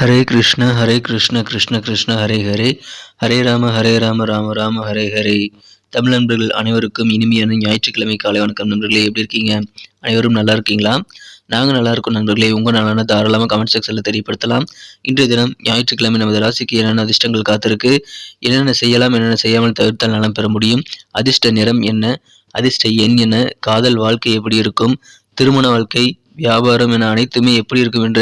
ஹரே கிருஷ்ண ஹரே கிருஷ்ண கிருஷ்ண கிருஷ்ண ஹரே ஹரே. ஹரே ராம ஹரே ராம ராம ராம ஹரே ஹரே. தமிழ் நண்பர்கள் அனைவருக்கும் இனிமையான ஞாயிற்றுக்கிழமை காலை வணக்கம் நண்பர்களே. எப்படி இருக்கீங்க? அனைவரும் நல்லா இருக்கீங்களா? நாங்கள் நல்லா இருக்கோம் நண்பர்களே. உங்கள் நலனை தாராளமாக கமெண்ட் செக்ஷனில் தெரியப்படுத்தலாம். இன்றைய தினம் ஞாயிற்றுக்கிழமை நமது ராசிக்கு என்னென்ன அதிர்ஷ்டங்கள் காத்திருக்கு? என்னென்ன செய்யலாம் என்னென்ன செய்யாமல் தவிர்த்தால் நலம் பெற முடியும்? அதிர்ஷ்ட நிறம் என்ன? அதிர்ஷ்ட எண் என்ன? காதல் வாழ்க்கை எப்படி இருக்கும்? திருமண வாழ்க்கை வியாபாரம் என அனைத்துமே எப்படி இருக்கும் என்ற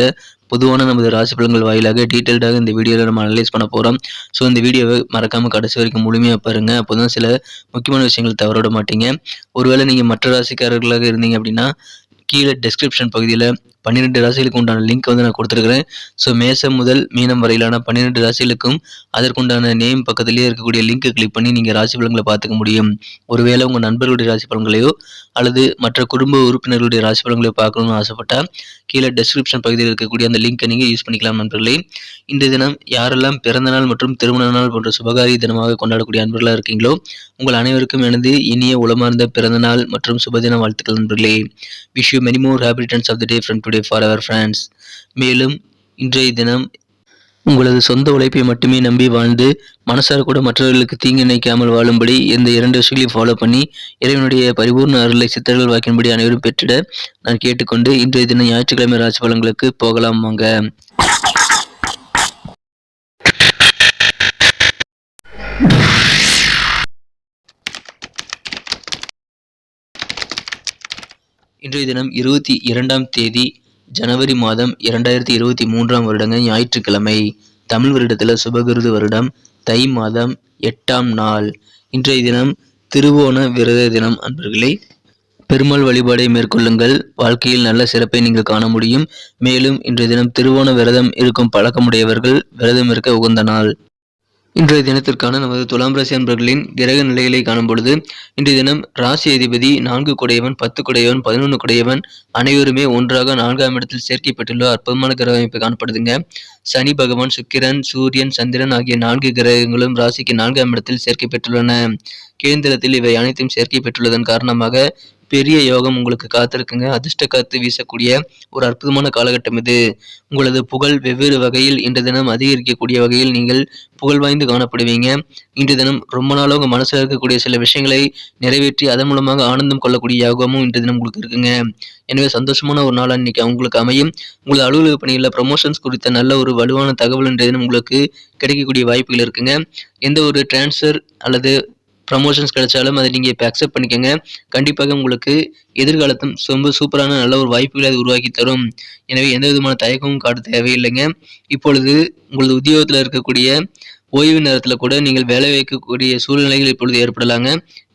பொதுவான நமது ராசி பலன்கள் வாயிலாக டீட்டெயில்டாக இந்த வீடியோவில் நம்ம அனலைஸ் பண்ண போகிறோம் ஸோ இந்த வீடியோவை மறக்காமல் கடைசி வரைக்கும் முழுமையாக பாருங்கள் அப்போ தான் சில முக்கியமான விஷயங்கள் தவறவிட மாட்டீங்க. ஒருவேளை நீங்கள் மற்ற ராசிக்காரர்களாக இருந்தீங்க அப்படின்னா கீழே டெஸ்கிரிப்ஷன் பகுதியில் பன்னிரெண்டு ராசிகளுக்கு உண்டான லிங்க் வந்து நான் கொடுத்துருக்குறேன். ஸோ மேசம் முதல் மீனம் வரையிலான பன்னிரெண்டு ராசிகளுக்கும் அதற்குண்டான நேம் பக்கத்திலேயே இருக்கக்கூடிய லிங்க்கை கிளிக் பண்ணி நீங்கள் ராசி பலன்களை பார்த்துக்க முடியும். ஒருவேளை உங்கள் நண்பர்களுடைய ராசி பலன்களையோ அல்லது மற்ற குடும்ப உறுப்பினர்களுடைய ராசி பலன்களையோ பார்க்கணும்னு ஆசைப்பட்டால் கீழே டெஸ்கிரிப்ஷன் பகுதியில் இருக்கக்கூடிய அந்த லிங்க்கை நீங்கள் யூஸ் பண்ணிக்கலாம் நண்பர்களே. இன்றைய தினம் யாரெல்லாம் பிறந்த நாள் மற்றும் திருமண நாள் போன்ற சுபகாரிய தினமாக கொண்டாடக்கூடிய அன்பர்களாக இருக்கீங்களோ உங்கள் அனைவருக்கும் எனது இனிய உளமார்ந்த பிறந்த நாள் மற்றும் சுபதின வாழ்த்துக்கள் நண்பர்களே. Wish you many more happy returns of the day friend today for our friends மேலும் இன்றைய தினம் உங்களது சொந்த உழைப்பை மட்டுமே நம்பி வாழ்ந்து மனசார கூட மற்றவர்களுக்கு தீங்கு நினைக்காமல் வாழும்படி இந்த இரண்டு விஷயங்களையும் ஃபாலோ பண்ணி இறைவனுடைய பரிபூர்ண அருளை சித்தர்கள் வாக்கின்படி அனைவரும் பெற்றிட நான் கேட்டுக்கொண்டு இன்றைய தினம் ஞாயிற்றுக்கிழமை ராசி பலன்களுக்கு போகலாம் வாங்க. இன்றைய தினம் இருபத்தி இரண்டாம் தேதி ஜனவரி மாதம் இரண்டாயிரத்தி இருபத்தி மூன்றாம் வருடங்க ஞாயிற்றுக்கிழமை. தமிழ் வருடத்தில் சுபகிருது வருடம் தை மாதம் எட்டாம் நாள். இன்றைய தினம் திருவோண விரத தினம் அன்பர்களே. பெருமாள் வழிபாடை மேற்கொள்ளுங்கள். வாழ்க்கையில் நல்ல சிறப்பை நீங்கள் காண முடியும். மேலும் இன்றைய தினம் திருவோண விரதம் இருக்கும் பழக்கமுடையவர்கள் விரதம் இருக்க உகந்த நாள். இன்றைய தினத்திற்கான நமது துலாம் ராசி அன்பர்களின் கிரக நிலைகளை காணும் பொழுது இன்றைய தினம் ராசி அதிபதி நான்கு குடையவன் பத்து குடையவன் பதினொன்று குடையவன் அனைவருமே ஒன்றாக நான்காம் இடத்தில் சேர்க்கப்பட்டுள்ள அற்புதமான கிரக அமைப்பு காணப்படுதுங்க. சனி பகவான் சுக்கிரன் சூரியன் சந்திரன் ஆகிய நான்கு கிரகங்களும் ராசிக்கு நான்காம் இடத்தில் சேர்க்கை பெற்றுள்ளன கேந்திரத்தில் இவை அனைத்தும் சேர்க்கை பெற்றுள்ளதன் காரணமாக பெரிய யோகம் உங்களுக்கு காத்திருக்குங்க. அதிர்ஷ்ட காத்து வீசக்கூடிய ஒரு அற்புதமான காலகட்டம் இது. உங்களது புகழ் வெவ்வேறு வகையில் இன்று தினம் அதிகரிக்கக்கூடிய வகையில் நீங்கள் புகழ் வாய்ந்து காணப்படுவீங்க. இன்று தினம் ரொம்ப நாளாக உங்கள் மனசில் இருக்கக்கூடிய சில விஷயங்களை நிறைவேற்றி அதன் மூலமாக ஆனந்தம் கொள்ளக்கூடிய யோகமும் இன்று தினம் உங்களுக்கு இருக்குங்க. எனவே சந்தோஷமான ஒரு நாள் அன்னைக்கு உங்களுக்கு அமையும். உங்களது அலுவலக பணியில் ப்ரமோஷன்ஸ் குறித்த நல்ல ஒரு வலுவான தகவல் இன்றைய தினம் உங்களுக்கு கிடைக்கக்கூடிய வாய்ப்புகள் இருக்குங்க. எந்த ஒரு டிரான்ஸ்ஃபர் அல்லது ப்ரமோஷன்ஸ் கிடைச்சாலும் அதை நீங்கள் இப்போ அக்செப்ட் பண்ணிக்கோங்க. கண்டிப்பாக உங்களுக்கு எதிர்காலத்தும் ரொம்ப சூப்பரான நல்ல ஒரு வாய்ப்புகளை அது உருவாக்கி தரும். எனவே எந்த விதமான தயக்கமும் காட்ட தேவையில்லைங்க. இப்பொழுது உங்களது உத்தியோகத்தில் இருக்கக்கூடிய ஓய்வு நேரத்தில் கூட நீங்கள் வேலை வைக்கக்கூடிய சூழ்நிலைகள் இப்பொழுது ஏற்படலாங்க.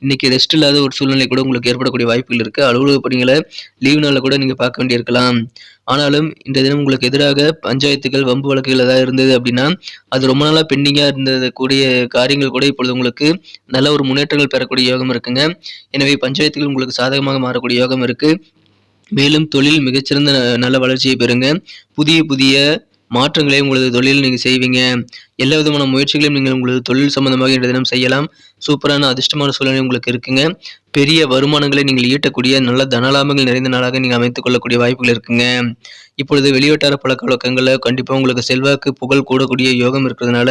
இன்றைக்கி ரெஸ்ட் இல்லாத ஒரு சூழ்நிலை கூட உங்களுக்கு ஏற்படக்கூடிய வாய்ப்புகள் இருக்குது அலுவலக பணிகளை லீவ் நாளில் கூட நீங்கள் பார்க்க வேண்டியிருக்கலாம். ஆனாலும் இந்த தினம் உங்களுக்கு எதிராக பஞ்சாயத்துகள் வம்பு வழக்குகள் ஏதாவது இருந்தது அப்படின்னா அது ரொம்ப நாளாக பெண்டிங்காக இருந்தது கூடிய காரியங்கள் கூட இப்பொழுது உங்களுக்கு நல்ல ஒரு முன்னேற்றங்கள் பெறக்கூடிய யோகம் இருக்குங்க. எனவே பஞ்சாயத்துகள் உங்களுக்கு சாதகமாக மாறக்கூடிய யோகம் இருக்குது மேலும் தொழில் மிகச்சிறந்த நல்ல வளர்ச்சியை பெறுங்க. புதிய புதிய மாற்றங்களை உங்களது தொழிலில் நீங்கள் செய்வீங்க. எல்லா விதமான முயற்சிகளையும் நீங்கள் உங்களது தொழில் சம்பந்தமாக இன்றைய தினம் செய்யலாம். சூப்பரான அதிர்ஷ்டமான சூழ்நிலை உங்களுக்கு இருக்குங்க. பெரிய வருமானங்களை நீங்கள் ஈட்டக்கூடிய நல்ல தனலாபங்கள் நிறைந்த நாளாக நீங்கள் அமைத்துக் கொள்ளக்கூடிய வாய்ப்புகள் இருக்குங்க. இப்பொழுது வெளிவட்டார பழக்க வழக்கங்களில் கண்டிப்பாக உங்களுக்கு செல்வாக்கு புகழ் கூடக்கூடிய யோகம் இருக்கிறதுனால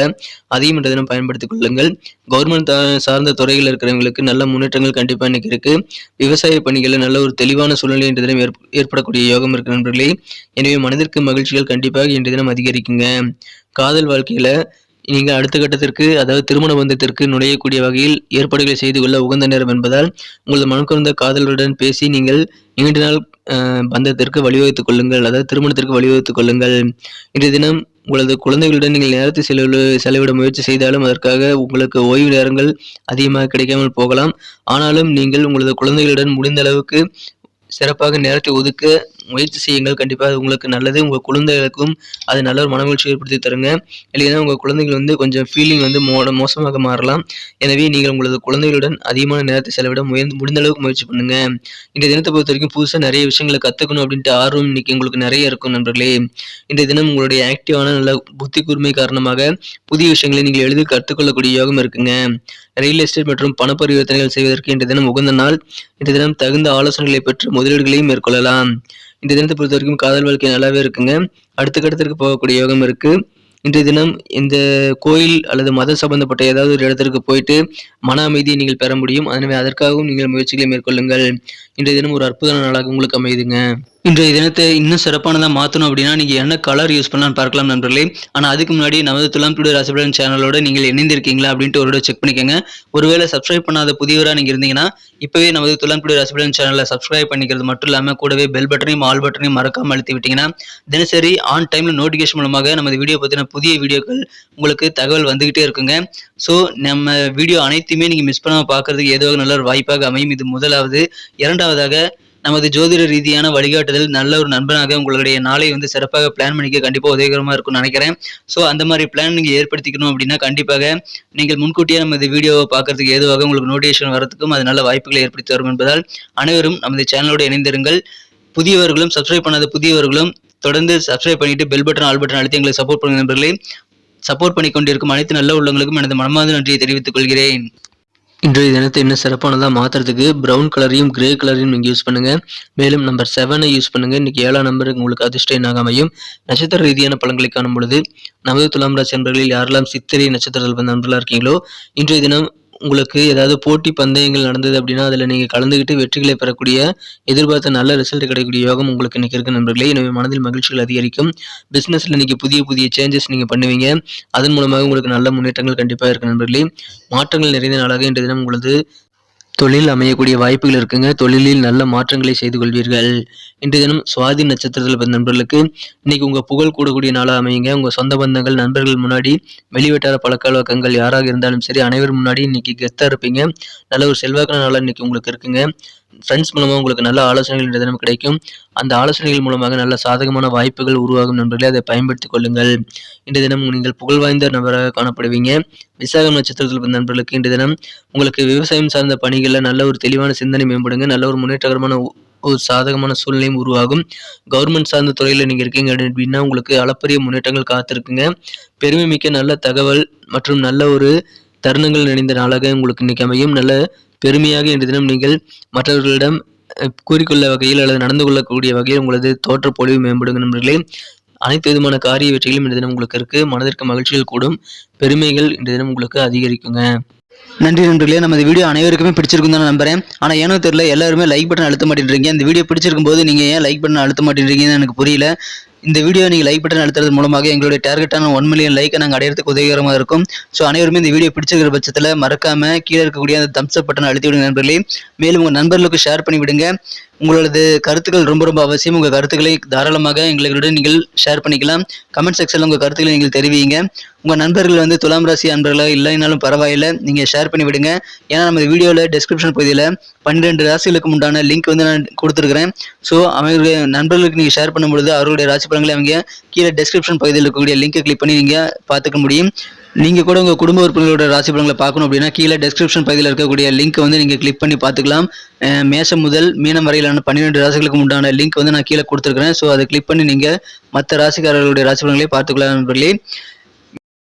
அதையும் இன்றைய தினம் பயன்படுத்திக் கொள்ளுங்கள். கவர்மெண்ட் சார்ந்த துறையில் இருக்கிறவங்களுக்கு நல்ல முன்னேற்றங்கள் கண்டிப்பாக இன்னைக்கு இருக்கு. விவசாய பணிகளில் நல்ல ஒரு தெளிவான சூழ்நிலை இன்றைய தினம் ஏற்படக்கூடிய யோகம் இருக்கிற நண்பர்களே. எனவே மனதிற்கு மகிழ்ச்சிகள் கண்டிப்பாக இன்றைய தினம் அதிகரிக்குங்க. காதல் வாழ்க்கையில நீங்கள் அடுத்த கட்டத்திற்கு அதாவது திருமண பந்தத்திற்கு நுழையக்கூடிய வகையில் ஏற்பாடுகளை செய்து கொள்ள உகந்த நேரம் என்பதால் உங்களது மனக்குறந்த காதலருடன் பேசி நீங்கள் நீண்ட நாள் பந்தத்திற்கு வழிவகுத்துக் கொள்ளுங்கள் அதாவது திருமணத்திற்கு வழிவகுத்துக் கொள்ளுங்கள். இன்றைய தினம் உங்களது குழந்தைகளுடன் நீங்கள் நேரத்தை செலவு செலவிட முயற்சி செய்தாலும் அதற்காக உங்களுக்கு ஓய்வு நேரங்கள் அதிகமாக கிடைக்காமல் போகலாம். ஆனாலும் நீங்கள் உங்களது குழந்தைகளுடன் முடிந்த அளவுக்கு சிறப்பாக நேரத்தை ஒதுக்க முயற்சி செய்யுங்கள். கண்டிப்பாக அது உங்களுக்கு நல்லது. உங்கள் குழந்தைகளுக்கும் அது நல்ல ஒரு மனமகிழ்ச்சி ஏற்படுத்தி தருங்க. இல்லைன்னா உங்கள் குழந்தைகள் வந்து கொஞ்சம் ஃபீலிங் வந்து மோ மோசமாக மாறலாம். எனவே நீங்கள் உங்களது குழந்தைகளுடன் அதிகமான நேரத்தை செலவிட முயன் முடிந்த அளவுக்கு முயற்சி பண்ணுங்க. இந்த தினத்தை பொறுத்த வரைக்கும் புதுசாக நிறைய விஷயங்களை கற்றுக்கணும் அப்படின்ட்டு ஆர்வம் இன்னைக்கு உங்களுக்கு நிறைய இருக்கும் நண்பர்களே. இந்த தினம் உங்களுடைய ஆக்டிவான நல்ல புத்தி கூர்மை காரணமாக புதிய விஷயங்களை நீங்கள் எழுதி கற்றுக்கொள்ளக்கூடிய யோகம் இருக்குங்க. ரியல் எஸ்டேட் மற்றும் பண பரிவர்த்தனைகள் செய்வதற்கு இன்றைய தினம் உகந்த நாள். இன்றைய தினம் தகுந்த ஆலோசனைகளை பெற்று முதலீடுகளையும் மேற்கொள்ளலாம். இன்றைய தினத்தை பொறுத்த வரைக்கும் காதல் வாழ்க்கை நல்லாவே இருக்குங்க. அடுத்த கட்டத்திற்கு போகக்கூடிய யோகம் இருக்கு. இன்றைய தினம் இந்த கோயில் அல்லது மத சம்பந்தப்பட்ட ஏதாவது ஒரு இடத்திற்கு போயிட்டு மன அமைதியை நீங்கள் பெற முடியும். எனவே அதற்காகவும் நீங்கள் முயற்சிகளை மேற்கொள்ளுங்கள். இன்றைய தினம் ஒரு அற்புதமான நாளாக உங்களுக்கு அமையுதுங்க. இன்றைய தினத்தை இன்னும் சிறப்பானதாக மாற்றணும் அப்படின்னா நீங்கள் என்ன கலர் யூஸ் பண்ணலாம்னு பார்க்கலாம் நண்பர்களே. ஆனால் அதுக்கு முன்னாடி நமது துலாம் டுடே ராசிபலன் சேனலோட நீங்கள் இணைந்திருக்கீங்களா அப்படின்ட்டு ஒரு செக் பண்ணிக்கோங்க. ஒருவேளை சப்ஸ்கிரைப் பண்ணாத புதியவராக நீங்கள் இருந்தீங்கன்னா இப்போவே நமது துலாம் டுடே ராசிபலன் சேனலை சப்ஸ்கிரைப் பண்ணிக்கிறது மட்டும் இல்லாமல் கூடவே பெல் பட்டனையும் ஆல் பட்டனையும் மறக்காமல் அழுத்தி விட்டீங்கன்னா தினசரி ஆன் டைமில் நோட்டிஃபிகேஷன் மூலமாக நமது வீடியோ பற்றின புதிய வீடியோக்கள் உங்களுக்கு தகவல் வந்துகிட்டே இருக்குங்க. ஸோ நம்ம வீடியோ அனைத்தையுமே நீங்கள் மிஸ் பண்ணாமல் பார்க்கறதுக்கு ஏதோ நல்ல ஒரு வாய்ப்பாக அமையும். இது முதலாவது. இரண்டாவதாக நமது ஜோதிட ரீதியான வழிகாட்டுதல் நல்ல ஒரு நண்பனாக உங்களுடைய நாளை வந்து சிறப்பாக பிளான் பண்ணிக்க கண்டிப்பாக உதவிகரமாக இருக்கும்னு நினைக்கிறேன். ஸோ அந்த மாதிரி பிளான் நீங்கள் ஏற்படுத்திக்கணும் அப்படின்னா கண்டிப்பாக நீங்கள் முன்கூட்டியே நமது வீடியோவை பார்க்கறதுக்கு ஏதுவாக உங்களுக்கு நோட்டிஃபிகேஷன் வரதுக்கும் அது நல்ல வாய்ப்புகளை ஏற்படுத்தி தரும் என்பதால் அனைவரும் நமது சேனலோடு இணைந்திருங்கள். புதியவர்களும் சப்ஸ்கிரைப் பண்ணாத புதியவர்களும் தொடர்ந்து சப்ஸ்கிரைப் பண்ணிட்டு பெல் பட்டன் ஆல் பட்டன் அழுத்தி எங்களை சப்போர்ட் பண்ணுங்க நண்பர்களே. சப்போர்ட் பண்ணி கொண்டிருக்கும் அனைத்து நல்ல உள்ளவங்களுக்கும் எனது மனமார்ந்த நன்றியை தெரிவித்துக் கொள்கிறேன். இன்றைய தினத்தை இன்னும் சிறப்பானதாக மாற்றுறதுக்கு ப்ரௌன் கலரையும் கிரே கலரையும் நீங்கள் யூஸ் பண்ணுங்கள் மேலும் நம்பர் செவனை யூஸ் பண்ணுங்கள் இன்றைக்கி ஏழாம் நம்பர் உங்களுக்கு அதிர்ஷ்ட எண்ணாக அமையும். நட்சத்திர ரீதியான பலன்களை காணும் பொழுது நமது துலாம் ராசி நண்பர்களில் யாரெல்லாம் சித்திரை நட்சத்திரத்தில் வந்த நண்பர்களாக இருக்கீங்களோ இன்றைய தினம் உங்களுக்கு ஏதாவது போட்டி பந்தயங்கள் நடந்தது அப்படின்னா அதில் நீங்கள் கலந்துக்கிட்டு வெற்றிகளை பெறக்கூடிய எதிர்பார்த்த நல்ல ரிசல்ட் கிடைக்கக்கூடிய யோகம் உங்களுக்கு இன்றைக்கி இருக்கு நண்பர்களே. எனவே மனதில் மகிழ்ச்சிகள் அதிகரிக்கும். பிஸ்னஸில் இன்றைக்கி புதிய புதிய சேஞ்சஸ் நீங்கள் பண்ணுவீங்க. அதன் மூலமாக உங்களுக்கு நல்ல முன்னேற்றங்கள் கண்டிப்பாக இருக்கு நண்பர்களே. மாற்றங்கள் நிறைந்த நாளாக இன்றைய தினம் உங்களது தொழில் அமையக்கூடிய வாய்ப்புகள் இருக்குங்க. தொழிலில் நல்ல மாற்றங்களை செய்து கொள்வீர்கள். இன்று தினம் சுவாதி நட்சத்திரத்தில் பிறந்த நண்பர்களுக்கு இன்னைக்கு உங்கள் புகழ் கூடக்கூடிய நாளாக அமையுங்க. உங்கள் சொந்த பந்தங்கள் நண்பர்கள் முன்னாடி வெளிவட்டார பழக்க வழக்கங்கள் யாராக இருந்தாலும் சரி அனைவரும் முன்னாடி இன்னைக்கு கெத்தாக இருப்பீங்க. நல்ல ஒரு செல்வாக்கான நாளாக இன்னைக்கு உங்களுக்கு இருக்குங்க. ஃப்ரெண்ட்ஸ் மூலமாக உங்களுக்கு நல்ல ஆலோசனைகள் இன்றைய தினம் கிடைக்கும். அந்த ஆலோசனைகள் மூலமாக நல்ல சாதகமான வாய்ப்புகள் உருவாகும் நண்பர்களே அதை பயன்படுத்திக் கொள்ளுங்கள். இன்றைய தினம் நீங்கள் புகழ் வாய்ந்த நபராக காணப்படுவீங்க. விசாகம் நட்சத்திரத்தில் பிறந்த நண்பர்களுக்கு இன்றைய தினம் உங்களுக்கு விவசாயம் சார்ந்த பணிகளில் நல்ல ஒரு தெளிவான சிந்தனை மேம்படுங்க. நல்ல ஒரு முன்னேற்றகரமான ஒரு சாதகமான சூழ்நிலையும் உருவாகும். கவர்மெண்ட் சார்ந்த துறையில் நீங்கள் இருக்கீங்க அப்படின்னா உங்களுக்கு அளப்பரிய முன்னேற்றங்கள் காத்திருக்குங்க. பெருமை மிக்க நல்ல தகவல் மற்றும் நல்ல ஒரு தருணங்கள் நிறைந்த நாளாக உங்களுக்கு இன்னைக்கு அமையும். நல்ல பெருமையாக இன்று தினம் நீங்கள் மற்றவர்களிடம் கூறிக்கொள்ள வகையில் அல்லது நடந்து கொள்ளக்கூடிய வகையில் உங்களது தோற்ற பொழிவு மேம்படுங்க நண்பர்களே. அனைத்து விதமான காரிய வெற்றிகளும் இன்று தினம் உங்களுக்கு இருக்கு. மனதிற்கு மகிழ்ச்சிகள் கூடும். பெருமைகள் இன்று தினம் உங்களுக்கு அதிகரிக்குங்க. நன்றி நண்பர்களே. நம்ம இந்த வீடியோ அனைவருக்குமே பிடிச்சிருக்கும் தான் நம்புறேன். ஆனால் ஏனோ தெரியல எல்லாருமே லைக் பட்டன் அழுத்த மாட்டேன்றீங்க. இந்த வீடியோ பிடிச்சிருக்கும் போது நீங்கள் ஏன் லைக் பட்டன் அழுத்த மாட்டேன்றீங்கன்னு எனக்கு புரியல. இந்த வீடியோ நீங்கள் லைக் பட்டன் அழுத்துறது மூலமாக எங்களுடைய டார்கெட்டான ஒன் மில்லியன் லைக்கை நாங்கள் அடையிறதுக்கு உதவிகரமாக இருக்கும். ஸோ அனைவருமே இந்த வீடியோ பிடிச்சிருக்கிற பட்சத்தில் மறக்காம கீழே இருக்கக்கூடிய அந்த தம்ஸ் அப் பட்டன் அழுத்தி விடுங்க நண்பர்களே. மேலும் உங்கள் நண்பர்களுக்கு ஷேர் பண்ணி விடுங்க உங்களது கருத்துக்கள் ரொம்ப ரொம்ப அவசியம். உங்கள் கருத்துக்களை தாராளமாக எங்களுடன் நீங்கள் ஷேர் பண்ணிக்கலாம். கமெண்ட் செக்ஷனில் உங்கள் கருத்துக்களை நீங்கள் தெரிவிங்க. உங்கள் நண்பர்கள் வந்து துலாம் ராசி அன்பர்களாக இல்லைனாலும் பரவாயில்லை. நீங்கள் ஷேர் பண்ணி விடுங்க. ஏன்னா நம்ம வீடியோவில் டெஸ்கிரிப்ஷன் பகுதியில் பன்னிரெண்டு ராசிகளுக்கு உண்டான லிங்க் வந்து நான் கொடுத்துருக்கிறேன். ஸோ அவங்களுடைய நண்பர்களுக்கு நீங்கள் ஷேர் பண்ணும்பொழுது அவர்களுடைய ராசி பலன்களை அவங்க கீழே டெஸ்கிரிப்ஷன் பகுதியில் இருக்கக்கூடிய லிங்க்கை கிளிக் பண்ணி நீங்கள் பார்த்துக்க முடியும். நீங்கள் கூட உங்கள் குடும்ப உறுப்பினர்களோட ராசி பலன்களை பார்க்கணும் அப்படின்னா கீழே டெஸ்கிரிப்ஷன் பகுதியில் இருக்கக்கூடிய லிங்க் வந்து நீங்கள் கிளிக் பண்ணி பார்த்துக்கலாம். மேசம் மேஷம் முதல் மீனம் வரையிலான பன்னிரெண்டு ராசிகளுக்கு உண்டான லிங்க் வந்து நான் கீழே கொடுத்துருக்கிறேன். ஸோ அதை கிளிக் பண்ணி நீங்கள் மற்ற ராசிக்காரர்களுடைய ராசி பலன்களை பார்த்துக்கலாம் நண்பர்களே.